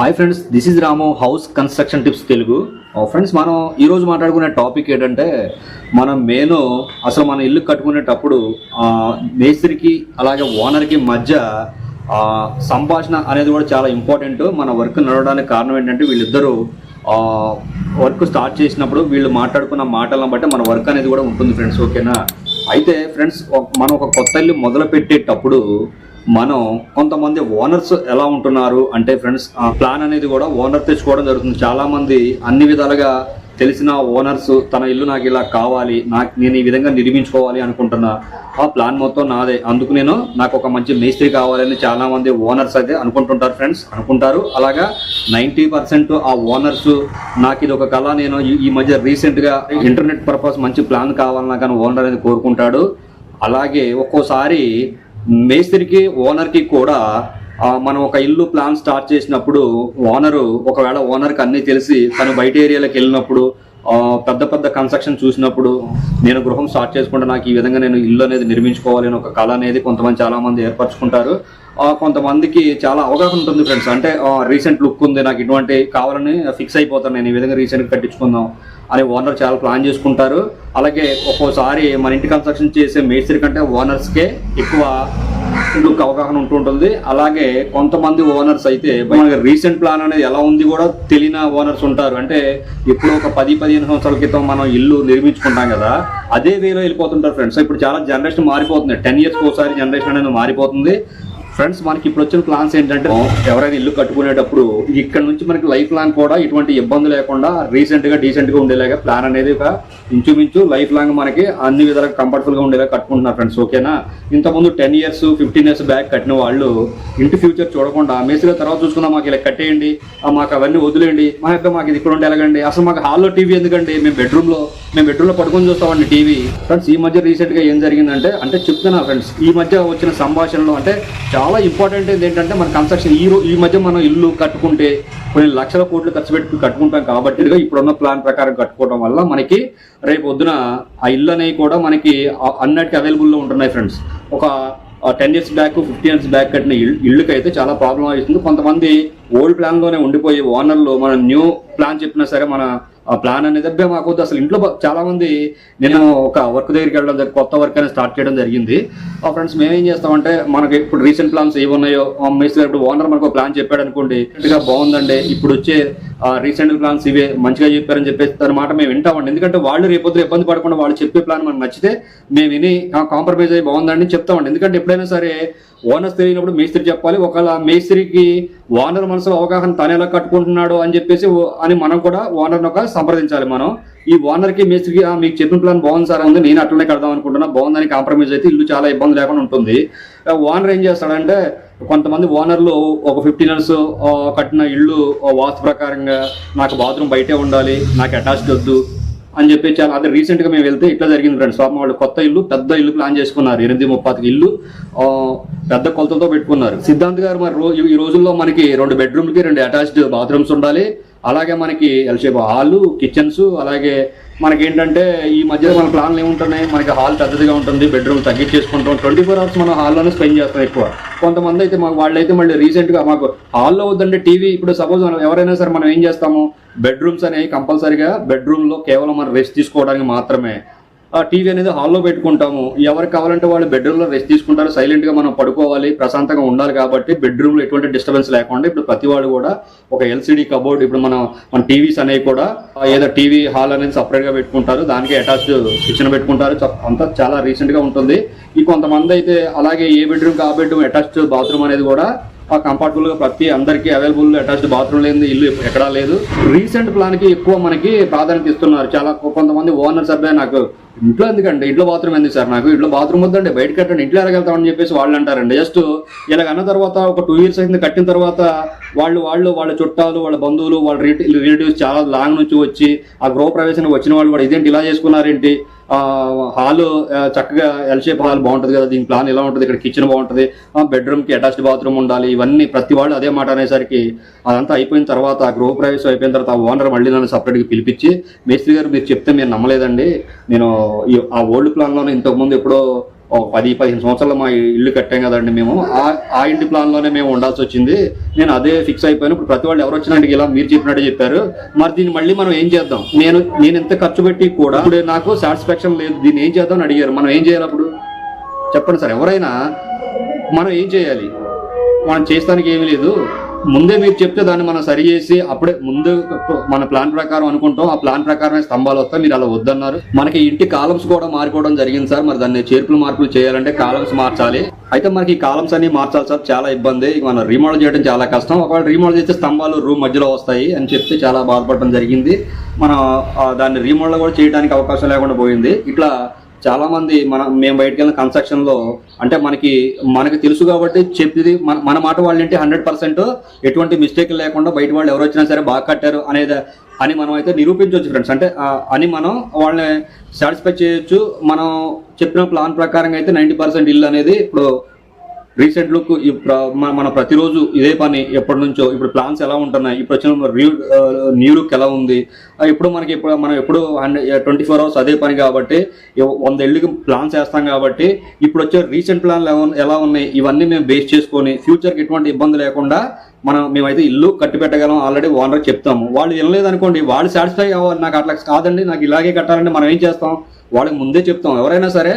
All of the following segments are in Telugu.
Hi friends this is Ramu house construction tips Telugu friends మనం ఈరోజు మాట్లాడుకునే టాపిక్ ఏంటంటే మనం మెయిన్ అసలు మన ఇల్లు కట్టుకునేటప్పుడు మేస్త్రికి అలాగే ఓనర్కి మధ్య సంభాషణ అనేది కూడా చాలా ఇంపార్టెంట్ మన వర్క్ నడవడానికి కారణం ఏంటంటే వీళ్ళిద్దరూ వర్క్ స్టార్ట్ చేసినప్పుడు వీళ్ళు మాట్లాడుకున్న మాటలను బట్టి మన వర్క్ అనేది కూడా ఉంటుంది ఫ్రెండ్స్ ఓకేనా అయితే ఫ్రెండ్స్ మనం ఒక కొత్త ఇల్లు మొదలు పెట్టేటప్పుడు మనం కొంతమంది ఓనర్స్ ఎలా ఉంటున్నారు అంటే ఫ్రెండ్స్ ఆ ప్లాన్ అనేది కూడా ఓనర్ తెచ్చుకోవడం జరుగుతుంది. చాలా మంది అన్ని విధాలుగా తెలిసిన ఓనర్స్ తన ఇల్లు నాకు ఇలా కావాలి నాకు నేను ఈ విధంగా నిర్మించుకోవాలి అనుకుంటున్నా ఆ ప్లాన్ మొత్తం నాదే అందుకు నేను నాకు ఒక మంచి మేస్త్రి కావాలని చాలా మంది ఓనర్స్ అయితే అనుకుంటుంటారు ఫ్రెండ్స్ అనుకుంటారు. అలాగా నైంటీ పర్సెంట్ ఆ ఓనర్స్ నాకు ఇది ఒక కళ నేను ఈ- ఈ మధ్య రీసెంట్గా ఇంటర్నెట్ పర్పస్ మంచి ప్లాన్ కావాలన్నా కానీ ఓనర్ అనేది కోరుకుంటాడు. అలాగే ఒక్కోసారి మేస్త్రికి ఓనర్కి కూడా మనం ఒక ఇల్లు ప్లాన్ స్టార్ట్ చేసినప్పుడు ఓనరు ఒకవేళ ఓనర్కి అన్నీ తెలిసి తను బయట ఏరియాలకు వెళ్ళినప్పుడు పెద్ద పెద్ద కన్స్ట్రక్షన్ చూసినప్పుడు నేను గృహం స్టార్ట్ చేసుకుంటే నాకు ఈ విధంగా నేను ఇల్లు అనేది నిర్మించుకోవాలి అని ఒక కళ అనేది కొంతమంది చాలామంది ఏర్పరచుకుంటారు. కొంతమందికి చాలా అవగాహన ఉంటుంది ఫ్రెండ్స్ అంటే రీసెంట్ లుక్ ఉంది నాకు ఇటువంటి కావాలని ఫిక్స్ అయిపోతాను నేను ఈ విధంగా రీసెంట్గా కట్టించుకుందాం అని ఓనర్ చాలా ప్లాన్ చేసుకుంటారు. అలాగే ఒక్కోసారి మన ఇంటి కన్స్ట్రక్షన్ చేసే మేస్త్రి కంటే ఓనర్స్కే ఎక్కువ లుక్ అవగాహన ఉంటూ ఉంటుంది. అలాగే కొంతమంది ఓనర్స్ అయితే మనకి రీసెంట్ ప్లాన్ అనేది ఎలా ఉంది కూడా తెలియని ఓనర్స్ ఉంటారు. అంటే ఇప్పుడు ఒక పది పదిహేను సంవత్సరాల క్రితం మనం ఇల్లు నిర్మించుకుంటాం కదా అదే వేలో వెళ్ళిపోతుంటారు ఫ్రెండ్స్. ఇప్పుడు చాలా జనరేషన్ మారిపోతుంది. టెన్ ఇయర్స్ ఒకసారి జనరేషన్ అనేది మారిపోతుంది. ఫ్రెండ్స్ మనకి ఇప్పుడు వచ్చిన ప్లాన్స్ ఏంటంటే ఎవరైనా ఇల్లు కట్టుకునేటప్పుడు ఇక్కడ నుంచి మనకి లైఫ్ లాంగ్ కూడా ఇటువంటి ఇబ్బంది లేకుండా రీసెంట్గా డీసెంట్గా ఉండేలాగా ప్లాన్ అనేది ఒక ఇంచుమించు లైఫ్ లాంగ్ మనకి అన్ని విధాలుగా కంఫర్టబుల్గా ఉండేలా కట్టుకుంటున్నారు ఫ్రెండ్స్ ఓకేనా ఇంతకుముందు ten years fifteen years back కట్టిన వాళ్ళు ఇంటి ఫ్యూచర్ చూడకుండా మేస్త్రి తర్వాత చూసుకుందాం మాకు ఇలా కట్టేయండి మాకు అవన్నీ వదిలేయండి మా యొక్క మాకు ఇది ఇక్కడ ఉంటే ఎలాగండి అసలు మాకు హాల్లో టీవీ ఎందుకండి? మేము బెడ్రూమ్లో మేము బెడ్రూమ్లో పడుకొని చూస్తామండి టీవీ. ఫ్రెండ్స్ ఈ మధ్య రీసెంట్గా ఏం జరిగిందంటే అంటే చెప్తున్నా ఫ్రెండ్స్ ఈ మధ్య వచ్చిన సంభాషణలో అంటే చాలా చాలా ఇంపార్టెంట్ ఏంటంటే మన కన్స్ట్రక్షన్ ఈ ఈ మధ్య మనం ఇల్లు కట్టుకుంటే కొన్ని లక్షల కోట్లు ఖర్చు పెట్టి కట్టుకుంటాం కాబట్టి ఇప్పుడున్న ప్లాన్ ప్రకారం కట్టుకోవడం వల్ల మనకి రేపు పొద్దున ఆ ఇల్లు అనేవి కూడా మనకి ఆ- అన్నిటికీ అవైలబుల్లో ఉంటున్నాయి ఫ్రెండ్స్ ఒక ten years back fifteen years back కట్టిన ఇళ్ళుకి అయితే చాలా ప్రాబ్లం అవుతుంది. కొంతమంది ఓల్డ్ ప్లాన్లోనే ఉండిపోయి ఓనర్లు మన న్యూ ప్లాన్ చెప్పినా సరే మన ఆ ప్లాన్ అనేది మాకు అసలు ఇంట్లో చాలా మంది నేను ఒక వర్క్ దగ్గరికి వెళ్ళడం జరిగింది కొత్త వర్క్ అనేది స్టార్ట్ చేయడం జరిగింది. ఆ ఫ్రెండ్స్ మేము ఏం చేస్తామంటే మనకి ఇప్పుడు రీసెంట్ ప్లాన్స్ ఏవి ఉన్నాయో మేస్త్రి ఇప్పుడు ఓనర్ మనకు ప్లాన్ చెప్పాడు అనుకోండి "ఇదిగా బాగుందండి ఇప్పుడు వచ్చే రీసెంట్ ప్లాన్స్ ఇవే మంచిగా చెప్పారని చెప్పేసి దాని మాట మేము వింటామండి. ఎందుకంటే వాళ్ళు రేపొద్దు ఇబ్బంది పడకుండా వాళ్ళు చెప్పే ప్లాన్ మనకు నచ్చితే మేము విని కాంప్రమైజ్ అయ్యి బాగుందండి చెప్తామండి. ఎందుకంటే ఎప్పుడైనా సరే ఓనర్స్ తెలియనప్పుడు మేస్త్రి చెప్పాలి. ఒకవేళ మేస్త్రికి ఓనర్ మనసులో అవగాహన తను ఎలా కట్టుకుంటున్నాడు అని చెప్పేసి అని మనం కూడా ఓనర్ ఒక సంప్రదించాలి మనం. ఈ ఓనర్కి మేస్త్రికి మీకు చెప్పిన ప్లాన్ బాగుంది సార్ ఉంది నేను అట్లనే కడదాం అనుకుంటున్నా. బాగుందని కాంప్రమైజ్ అయితే ఇల్లు చాలా ఇబ్బంది లేకుండా ఉంటుంది. ఓనర్ ఏం చేస్తాడంటే కొంతమంది ఓనర్లు ఒక ఫిఫ్టీన్ ఇయర్స్ కట్టిన ఇల్లు వాస్తు ప్రకారంగా నాకు బాత్రూమ్ బయటే ఉండాలి నాకు అటాచ్డ్ వద్దు అని చెప్పి చాలా అదే రీసెంట్గా మేము వెళ్తే ఇట్లా జరిగింది ఫ్రెండ్స్ పాపం వాళ్ళు కొత్త ఇల్లు పెద్ద ఇల్లు ప్లాన్ చేసుకున్నారు. ఎనిమిది ముప్పాతికి ఇల్లు. పెద్ద కొలతలతో పెట్టుకున్నారు. సిద్ధాంత్ గారు మరి ఈ రోజుల్లో మనకి రెండు బెడ్రూమ్లకి రెండు అటాచ్డ్ బాత్రూమ్స్ ఉండాలి. అలాగే మనకి ఎల్షేప్ హాల్ కిచెన్స్ అలాగే మనకి ఏంటంటే ఈ మధ్య మన ప్లాన్లు ఏముంటున్నాయి? మనకి హాల్ పెద్దదిగా ఉంటుంది బెడ్రూమ్ తగ్గించేసుకుంటాం. ట్వంటీ ఫోర్ అవర్స్ మనం హాల్లోనే స్పెండ్ చేస్తాం ఎక్కువ. కొంతమంది అయితే మాకు వాళ్ళైతే మళ్ళీ రీసెంట్గా మాకు హాల్లో వద్దంటే టీవీ ఇప్పుడు సపోజ్ మనం ఎవరైనా సరే మనం ఏం చేస్తాము? బెడ్రూమ్స్ అనేవి కంపల్సరీగా బెడ్రూమ్లో కేవలం మనం రెస్ట్ తీసుకోవడానికి మాత్రమే. టీవీ అనేది హాల్లో పెట్టుకుంటాము. ఎవరికి కావాలంటే వాళ్ళు బెడ్రూమ్లో రెస్ట్ తీసుకుంటారు. సైలెంట్గా మనం పడుకోవాలి ప్రశాంతంగా ఉండాలి కాబట్టి బెడ్రూమ్లో ఎటువంటి డిస్టర్బెన్స్ లేకుండా ఇప్పుడు ప్రతి వాడు కూడా ఒక ఎల్సిడి కబోర్డ్ ఇప్పుడు మనం మన టీవీస్ అనేవి కూడా ఏదో టీవీ హాల్ అనేది సపరేట్గా పెట్టుకుంటారు. దానికి అటాచ్డ్ కిచెన్ పెట్టుకుంటారు. చ- అంతా చాలా రీసెంట్గా ఉంటుంది. ఈ కొంతమంది అయితే అలాగే ఏ బెడ్రూమ్ ఆ బెడ్రూమ్ అటాచ్డ్ బాత్రూమ్ అనేది కూడా ఆ ప్రతి అందరికీ అవైలబుల్ అటాచ్డ్ బాత్రూమ్ లేదు ఇల్లు ఎక్కడా లేదు. రీసెంట్ ప్లాన్కి ఎక్కువ మనకి ప్రాధాన్యత ఇస్తున్నారు. చాలా కొంతమంది ఓనర్స్ అబ్బాయి నాకు ఇంట్లో ఎందుకండి? ఇంట్లో బాత్రూమ్ ఎందుకు సార్ నాకు? ఇంట్లో బాత్రూమ్ వద్దండి. బయట కట్టండి. ఇంట్లో ఎలాగెళ్తామని చెప్పేసి వాళ్ళు అంటారండి. జస్ట్ ఇలాగ అన్న తర్వాత ఒక టూ ఇయర్స్ అయింది. కట్టిన తర్వాత వాళ్ళు వాళ్ళు వాళ్ళ చుట్టాలు వాళ్ళ బంధువులు వాళ్ళ రిలేటివ్స్ చాలా లాంగ్ నుంచి వచ్చి ఆ గృహ ప్రవేశానికి వచ్చిన వాళ్ళు కూడా ఇదేంటి ఇలా చేసుకున్నారేంటి? హాల్ హాలు చక్కగా ఎల్ షేప్ హాల్ బాగుంటుంది కదా. దీని ప్లాన్ ఎలా ఉంటుంది? ఇక్కడ కిచెన్ బాగుంటుంది. బెడ్రూమ్కి అటాచ్డ్ బాత్రూమ్ ఉండాలి. ఇవన్నీ ప్రతి వాళ్ళు అదే మాట అనేసరికి అదంతా అయిపోయిన తర్వాత గృహ ప్రవేశం అయిపోయిన తర్వాత ఓనర్ మళ్ళీ నన్ను సపరేట్గా పిలిపించి మేస్త్రి గారు మీరు చెప్తే మీరు నమ్మలేదండి. నేను ఆ ఓల్డ్ ప్లాన్లోనే ఇంతకుముందు ఎప్పుడో ఒక పది పదిహేను సంవత్సరాలు మా ఇల్లు కట్టాం కదండి మేము. ఆ ఆ ఇంటి ప్లాన్లోనే మేము ఉండాల్సి వచ్చింది. నేను అదే ఫిక్స్ అయిపోయాను. ఇప్పుడు ప్రతి వాళ్ళు ఎవరు వచ్చినట్టు ఇలా మీరు చెప్పినట్టు చెప్పారు. మరి దీన్ని మళ్ళీ మనం ఏం చేద్దాం? నేను నేను ఎంత ఖర్చు పెట్టి కూడా ఇప్పుడు నాకు సాటిస్ఫాక్షన్ లేదు. దీన్ని ఏం చేద్దాం అని అడిగారు. మనం ఏం చేయాలి అప్పుడు? చెప్పండి సార్. ఎవరైనా మనం ఏం చేయాలి? మనం చేస్తానికి ఏమీ లేదు. ముందే మీరు చెప్తే దాన్ని మనం సరి చేసి అప్పుడే ముందు మన ప్లాన్ ప్రకారం అనుకుంటాం. ఆ ప్లాన్ ప్రకారమే స్తంభాలు వస్తాయి. మీరు అలా వద్దన్నారు. మనకి ఇంటి కాలమ్స్ కూడా మారిపోవడం జరిగింది సార్. మరి దాన్ని చేర్పులు మార్పులు చేయాలంటే కాలమ్స్ మార్చాలి. అయితే మనకి ఈ కాలమ్స్ అన్ని మార్చాలి సార్. చాలా ఇబ్బంది. మనం రీమోడల్ చేయడం చాలా కష్టం. ఒకవేళ రీమోడల్ చేస్తే స్తంభాలు రూమ్ మధ్యలో వస్తాయి అని చెప్తే చాలా బాధపడడం జరిగింది. మనం దాన్ని రీమోడల్ కూడా చేయడానికి అవకాశం లేకుండా పోయింది. ఇట్లా చాలా మంది మన మేము బయటకు వెళ్ళిన కన్స్ట్రక్షన్లో అంటే మనకి మనకి తెలుసు కాబట్టి చెప్పేది మన మన మాట వాళ్ళు ఏంటి హండ్రెడ్ పర్సెంట్ ఎటువంటి మిస్టేక్ లేకుండా బయట వాళ్ళు ఎవరు వచ్చినా సరే బాగా కట్టారు అనేది అని మనం అయితే నిరూపించవచ్చు ఫ్రెండ్స్ అంటే అని మనం వాళ్ళని సాటిస్ఫై చేయొచ్చు. మనం చెప్పిన ప్లాన్ ప్రకారంగా అయితే నైంటీ పర్సెంట్ ఇల్లు అనేది ఇప్పుడు రీసెంట్ లుక్ మన- మన ప్రతిరోజు ఇదే పని ఎప్పటి నుంచో ఇప్పుడు ప్లాన్స్ ఎలా ఉంటున్నాయి? ఇప్పుడు వచ్చిన న్యూ న్యూ లుక్ ఎలా ఉంది? ఎప్పుడు ఇప్పుడు మనకి ఇప్పుడు మనం ఎప్పుడు హండ్రెడ్ ట్వంటీ ఫోర్ అవర్స్ అదే పని కాబట్టి వంద ఇళ్ళకి ప్లాన్స్ వేస్తాం కాబట్టి ఇప్పుడు వచ్చే రీసెంట్ ప్లాన్లు ఎలా ఎలా ఉన్నాయి? ఇవన్నీ మేము బేస్ చేసుకొని ఫ్యూచర్కి ఎటువంటి ఇబ్బంది లేకుండా మనం మేమైతే ఇల్లు కట్టి పెట్టగలం ఆల్రెడీ ఓనర్ చెప్తాము. వాళ్ళు వినలేదు అనుకోండి వాళ్ళు సాటిస్ఫై అవ్వాలి. నాకు అట్లా కాదండి నాకు ఇలాగే కట్టాలంటే మనం ఏం చేస్తాం? వాళ్ళకి ముందే చెప్తాం. ఎవరైనా సరే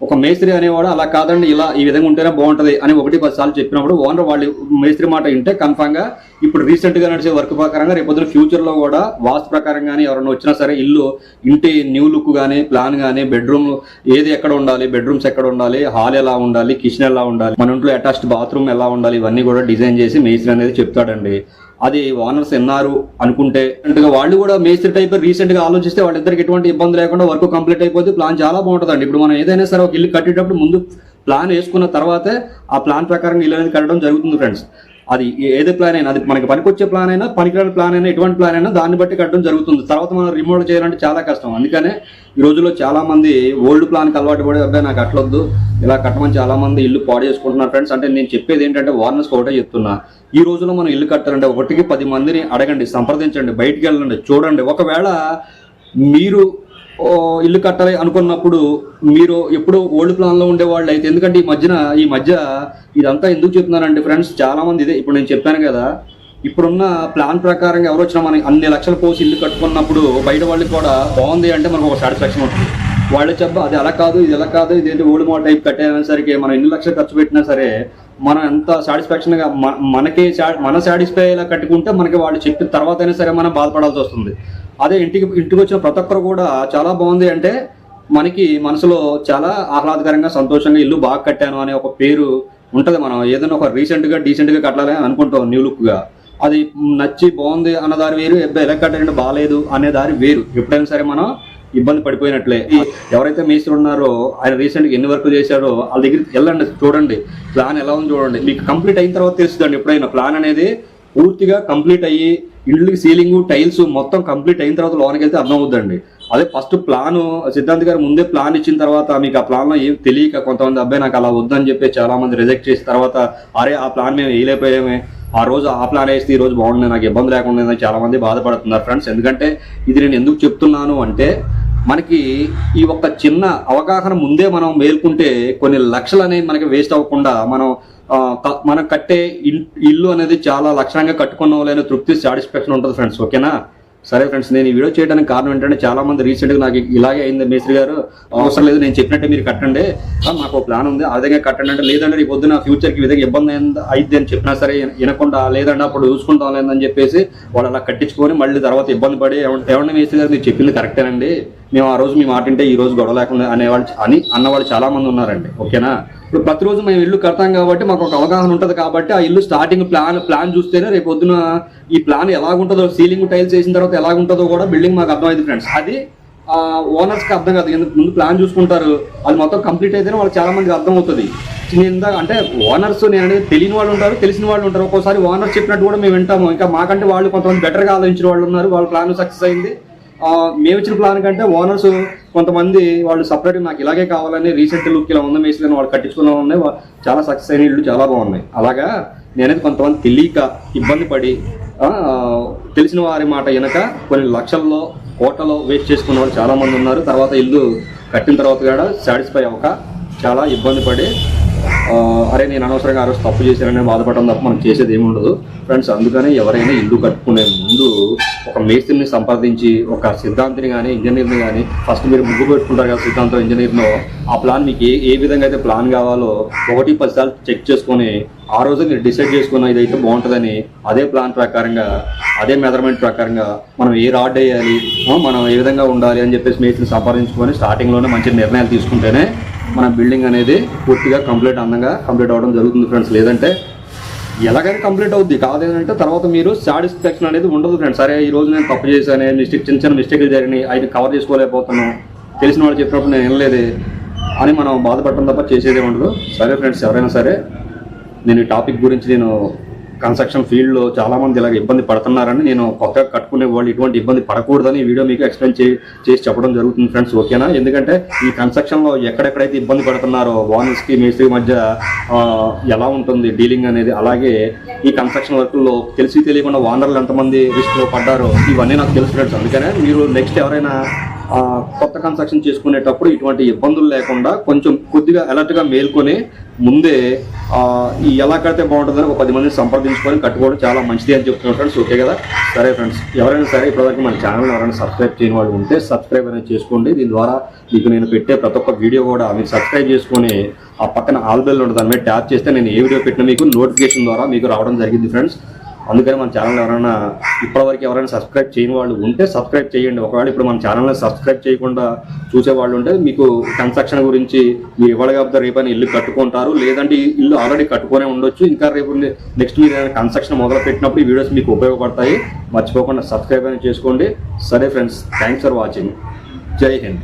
ఒక మేస్త్రి అనేవాడు అలా కాదండి ఇలా ఈ విధంగా ఉంటేనే బాగుంటది అని ఒకటి పది సార్లు చెప్పినప్పుడు ఓనర్ వాళ్ళు మేస్త్రి మాట వింటే కన్ఫామ్గా ఇప్పుడు రీసెంట్గా నడిచే వర్క్ ప్రకారంగా రేపొద్దున ఫ్యూచర్లో కూడా వాస్తు ప్రకారం కానీ ఎవరైనా వచ్చినా సరే ఇల్లు ఇంటి న్యూ లుక్ కానీ ప్లాన్ కానీ బెడ్రూమ్ ఏది ఎక్కడ ఉండాలి బెడ్రూమ్స్ ఎక్కడ ఉండాలి హాల్ ఎలా ఉండాలి కిచెన్ ఎలా ఉండాలి మన ఇంట్లో అటాచ్డ్ బాత్రూమ్ ఎలా ఉండాలి ఇవన్నీ కూడా డిజైన్ చేసి మేస్త్రి అనేది చెప్తాడండి. అది ఓనర్స్ విన్నారు అనుకుంటే అంటే వాళ్ళు కూడా మేస్త్రి టైప్ రీసెంట్గా ఆలోచిస్తే వాళ్ళిద్దరికి ఎటువంటి ఇబ్బంది లేకుండా వర్క్ కంప్లీట్ అయిపోతే ప్లాన్ చాలా బాగుంటుందండి. ఇప్పుడు మనం ఏదైనా సరే ఒక ఇల్లు కట్టేటప్పుడు ముందు ప్లాన్ వేసుకున్న తర్వాతే ఆ ప్లాన్ ప్రకారం ఇల్లు అనేది కట్టడం జరుగుతుంది ఫ్రెండ్స్ అది ఏదే ప్లాన్ అయినా అది మనకి పనికొచ్చే ప్లాన్ అయినా పనికిరాని ప్లాన్ అయినా ఎటువంటి ప్లాన్ అయినా దాన్ని బట్టి కట్టడం జరుగుతుంది. తర్వాత మనం రిమోట్ చేయాలంటే చాలా కష్టం. అందుకనే ఈ రోజుల్లో చాలామంది ఓల్డ్ ప్లాన్కి అలవాటు పడి అబ్బాయి నాకు అట్లొద్దు. ఇలా కట్టమని చాలామంది ఇల్లు పాడు చేసుకుంటున్నారు ఫ్రెండ్స్. అంటే నేను చెప్పేది ఏంటంటే వార్నర్స్ ఒకటే చెప్తున్నా. ఈ రోజుల్లో మనం ఇల్లు కట్టాలంటే ఒకటికి పది మందిని అడగండి సంప్రదించండి బయటికి వెళ్ళండి చూడండి. ఒకవేళ మీరు ఇల్లు కట్టాలి అనుకున్నప్పుడు మీరు ఎప్పుడు ఓల్డ్ ప్లాన్లో ఉండేవాళ్ళు అయితే ఎందుకంటే ఈ మధ్యన ఈ మధ్య ఇదంతా ఎందుకు చెప్తున్నారండి ఫ్రెండ్స్ చాలామంది ఇదే ఇప్పుడు నేను చెప్పాను కదా ఇప్పుడున్న ప్లాన్ ప్రకారంగా ఎవరు వచ్చినా మనకి అన్ని లక్షలు పోసి ఇల్లు కట్టుకున్నప్పుడు బయట వాళ్ళకి కూడా బాగుంది అంటే మనకు ఒక సాటిస్ఫాక్షన్ ఉంటుంది. వాళ్ళు చెప్ప అది అలా కాదు ఇది ఎలా కాదు ఇదేంటి ఓల్డ్ మోడల్ టైప్ కట్టేసరికి మనం ఎన్ని లక్షలు ఖర్చు పెట్టినా సరే మనం ఎంత సాటిస్ఫాక్షన్గా మనకి మన సాటిస్ఫై అయ్యేలా కట్టుకుంటే మనకి వాళ్ళు చెప్పిన తర్వాత అయినా సరే మనం బాధపడాల్సి వస్తుంది. అదే ఇంటికి ఇంటికి వచ్చిన ప్రతి ఒక్కరు కూడా చాలా బాగుంది అంటే మనకి మనసులో చాలా ఆహ్లాదకరంగా సంతోషంగా ఇల్లు బాగా కట్టాను అనే ఒక పేరు ఉంటుంది మనం. ఏదైనా ఒక రీసెంట్గా డీసెంట్గా కట్టాలని కట్టాలి అనుకుంటాం న్యూ లుక్గా అది నచ్చి బాగుంది అన్న దారి వేరు ఎబ్బే ఎలా బాగాలేదు అనే దారి వేరు. ఎప్పుడైనా సరే మనం ఇబ్బంది పడిపోయినట్లే. ఎవరైతే మేస్త్రి ఉన్నారో ఆయన రీసెంట్గా ఎన్ని వర్క్ చేశారో వాళ్ళ దగ్గరికి వెళ్ళండి చూడండి. ప్లాన్ ఎలా ఉంది చూడండి. మీకు కంప్లీట్ అయిన తర్వాత తెలుస్తుందండి ఎప్పుడైనా. ప్లాన్ అనేది పూర్తిగా కంప్లీట్ అయ్యి ఇల్లు సీలింగ్ టైల్స్ మొత్తం కంప్లీట్ అయిన తర్వాత లోనికి వెళ్తే అర్థం అవుద్దండి. అదే ఫస్ట్ ప్లాన్ సిద్ధాంత్ గారు ముందే ప్లాన్ ఇచ్చిన తర్వాత మీకు ఆ ప్లాన్లో ఏం తెలియక కొంతమంది అబ్బాయి నాకు అలా వద్దని చెప్పి చాలా మంది రిజెక్ట్ చేసిన తర్వాత అరే ఆ ప్లాన్ మేము వేయలేకపోయామే. ఆ రోజు ఆ ప్లాన్ వేస్తే ఈ రోజు బాగుండే నాకు ఇబ్బంది లేకుండా చాలా మంది బాధపడుతున్నారు ఫ్రెండ్స్ ఎందుకంటే ఇది నేను ఎందుకు చెప్తున్నాను అంటే మనకి ఈ ఒక్క చిన్న అవగాహన ముందే మనం మేల్కుంటే కొన్ని లక్షలు అనేవి మనకి వేస్ట్ అవ్వకుండా మనం మనం కట్టే ఇల్- ఇల్లు అనేది చాలా లక్షణంగా కట్టుకున్న వాళ్ళైన తృప్తి సాటిస్ఫాక్షన్ ఉంటుంది ఫ్రెండ్స్ ఓకేనా సరే ఫ్రెండ్స్ నేను ఈ వీడియో చేయడానికి కారణం ఏంటంటే చాలా మంది రీసెంట్గా నాకు ఇలాగే అయింది మేస్త్రి గారు. అవసరం లేదు నేను చెప్పినట్టే మీరు కట్టండి. మాకు ఒక ప్లాన్ ఉంది. ఆ విధంగా కట్టండి అంటే లేదంటే రేపు పొద్దున ఫ్యూచర్కి విధంగా ఇబ్బంది అయింది అని చెప్పినా సరే వినకుండా లేదంటే అప్పుడు చూసుకుంటాం లేదని చెప్పేసి వాళ్ళు అలా కట్టించుకొని మళ్ళీ తర్వాత ఇబ్బంది పడి "ఏమండి- మేస్త్రి గారు మీరు చెప్పింది కరెక్టేనండి. మేము ఆ రోజు మీ మాట అంటే ఈ రోజు గొడవ లేకుండా అనేవాళ్ళు అని అన్నవాళ్ళు చాలా మంది ఉన్నారండి. ఓకేనా? ఇప్పుడు ప్రతిరోజు మేము ఇల్లు కడతాం కాబట్టి మాకు ఒక అవగాహన ఉంటుంది కాబట్టి ఆ ఇల్లు స్టార్టింగ్ ప్లాన్ ప్లాన్ చూస్తేనే రేపు పొద్దున ఈ ప్లాన్ ఎలాగుంటుందో సీలింగ్ టైల్స్ వేసిన తర్వాత ఎలాగుంటుందో కూడా బిల్డింగ్ మాకు అర్థమైంది ఫ్రెండ్స్ అది ఓనర్స్కి అర్థం కాదు. ఎందుకు ముందు ప్లాన్ చూసుకుంటారు. అది మొత్తం కంప్లీట్ అయితేనే వాళ్ళకి చాలా మందికి అర్థం అవుతుంది నేను అంటే ఓనర్స్ నేను అనేది తెలియని వాళ్ళు ఉంటారు తెలిసిన వాళ్ళు ఉంటారు. ఒక్కోసారి ఓనర్ చెప్పినట్టు కూడా మేము వింటాము. ఇంకా మాకంటే వాళ్ళు కొంతమంది బెటర్గా ఆలోచించిన వాళ్ళు ఉన్నారు. వాళ్ళ ప్లాన్ సక్సెస్ అయింది. మేము ఇచ్చిన ప్లాన్ కంటే ఓనర్స్ కొంతమంది వాళ్ళు సపరేట్ నాకు ఇలాగే కావాలని రీసెంట్ లుక్ ఇలా ఉందని మేసి వాళ్ళు కట్టించుకున్నా ఉన్నాయి. చాలా సక్సెస్ అయిన ఇల్లు చాలా బాగున్నాయి. అలాగా నేనైతే కొంతమంది తెలియక ఇబ్బంది పడి తెలిసిన వారి మాట వెనక కొన్ని లక్షల్లో కోటలో వేస్ట్ చేసుకున్న వాళ్ళు చాలామంది ఉన్నారు. తర్వాత ఇల్లు కట్టిన తర్వాత కూడా సాటిస్ఫై అవ్వక చాలా ఇబ్బంది పడి అరే నేను అనవసరంగా ఆ రోజు తప్పు చేశాననే బాధపడడం తప్ప మనం చేసేది ఏమి ఉండదు. ఫ్రెండ్స్ అందుకనే ఎవరైనా ఇల్లు కట్టుకునే ముందు ఒక మేస్త్రిని సంప్రదించి ఒక సిద్ధాంతిని కానీ ఇంజనీర్ని కానీ ఫస్ట్ మీరు ముగ్గు పెట్టుకుంటారు కదా సిద్ధాంతం ఇంజనీర్ను ఆ ప్లాన్ మీకు ఏ ఏ విధంగా అయితే ప్లాన్ కావాలో ఒకటి పదిసార్లు చెక్ చేసుకొని ఆ రోజు మీరు డిసైడ్ చేసుకున్న ఇదైతే బాగుంటుందని అదే ప్లాన్ ప్రకారంగా అదే మెజర్మెంట్ ప్రకారంగా మనం ఏ రాడ్ వేయాలి మనం ఏ విధంగా ఉండాలి అని చెప్పేసి మేస్త్రిని సంప్రదించుకొని స్టార్టింగ్లోనే మంచి నిర్ణయాలు తీసుకుంటేనే మన బిల్డింగ్ అనేది పూర్తిగా కంప్లీట్ అందంగా కంప్లీట్ అవ్వడం జరుగుతుంది ఫ్రెండ్స్. లేదంటే ఎలాగైనా కంప్లీట్ అవుద్ది. కాదేంటంటే తర్వాత మీరు సాటిస్ఫాక్షన్ అనేది ఉండదు ఫ్రెండ్స్. సరే ఈ రోజు నేను తప్పు చేశాను మిస్టేక్ చిన్న చిన్న మిస్టేక్లు జరిగినాయి అది కవర్ చేసుకోలేకపోతున్నాను తెలిసిన వాళ్ళు చెప్పినప్పుడు నేను వినలేదు అని మనం బాధపడటం తప్ప చేసేదే ఉండదు. సరే ఫ్రెండ్స్ ఎవరైనా సరే నేను ఈ టాపిక్ గురించి నేను కన్స్ట్రక్షన్ ఫీల్డ్లో చాలామంది ఇలాగ ఇబ్బంది పడుతున్నారని నేను కొత్తగా కట్టుకునే వాళ్ళు ఇటువంటి ఇబ్బంది పడకూడదని వీడియో మీకు ఎక్స్ప్లెయిన్ చే చేసి చెప్పడం జరుగుతుంది ఫ్రెండ్స్ ఓకేనా? ఎందుకంటే ఈ కన్స్ట్రక్షన్లో ఎక్కడెక్కడైతే ఇబ్బంది పడుతున్నారో ఓనర్స్కి మేస్త్రి మధ్య ఎలా ఉంటుంది డీలింగ్ అనేది అలాగే ఈ కన్స్ట్రక్షన్ వర్క్లో తెలిసి తెలియకుండా ఓనర్లు ఎంతమంది రిస్క్లో పడ్డారో ఇవన్నీ నాకు తెలుసు ఫ్రెండ్స్. అందుకనే మీరు నెక్స్ట్ ఎవరైనా కొత్త కన్స్ట్రక్షన్ చేసుకునేటప్పుడు ఇటువంటి ఇబ్బందులు లేకుండా కొంచెం కొద్దిగా అలర్ట్గా మేల్కొని ముందే ఈ ఎలా కడితే బాగుంటుందని ఒక పది మందిని సంప్రదించుకొని కట్టుకోవడం చాలా మంచిది అని చెప్తున్నాను ఫ్రెండ్స్. ఓకే కదా? సరే ఫ్రెండ్స్. ఎవరైనా సరే ఇప్పటివరకు మన ఛానల్ ఎవరైనా సబ్స్క్రైబ్ చేయని వాళ్ళు ఉంటే సబ్స్క్రైబ్ అనేది చేసుకోండి. దీని ద్వారా మీకు నేను పెట్టే ప్రతి ఒక్క వీడియో కూడా మీరు సబ్స్క్రైబ్ చేసుకొని ఆ పక్కన ఆల్ బెల్ ఉంటుంది దాని మీద ట్యాప్ చేస్తే నేను ఏ వీడియో పెట్టినా మీకు నోటిఫికేషన్ ద్వారా మీకు రావడం జరిగింది ఫ్రెండ్స్. అందుకని మన ఛానల్ ఎవరైనా ఇప్పటివరకు ఎవరైనా సబ్స్క్రైబ్ చేయని వాళ్ళు ఉంటే సబ్స్క్రైబ్ చేయండి. ఒకవేళ ఇప్పుడు మన ఛానల్ని సబ్స్క్రైబ్ చేయకుండా చూసే వాళ్ళు ఉంటే మీకు కన్స్ట్రక్షన్ గురించి మీరు ఇవాళ కాకపోతే రేపైనా ఇల్లు కట్టుకుంటారు. లేదంటే ఈ ఇల్లు ఆల్రెడీ కట్టుకునే ఉండొచ్చు. ఇంకా రేపు నెక్స్ట్ మీరు ఏదైనా కన్స్ట్రక్షన్ మొదలు పెట్టినప్పుడు ఈ వీడియోస్ మీకు ఉపయోగపడతాయి. మర్చిపోకుండా సబ్స్క్రైబ్ అనేది చేసుకోండి. సరే ఫ్రెండ్స్ థ్యాంక్స్ ఫర్ వాచింగ్. జై హింద్.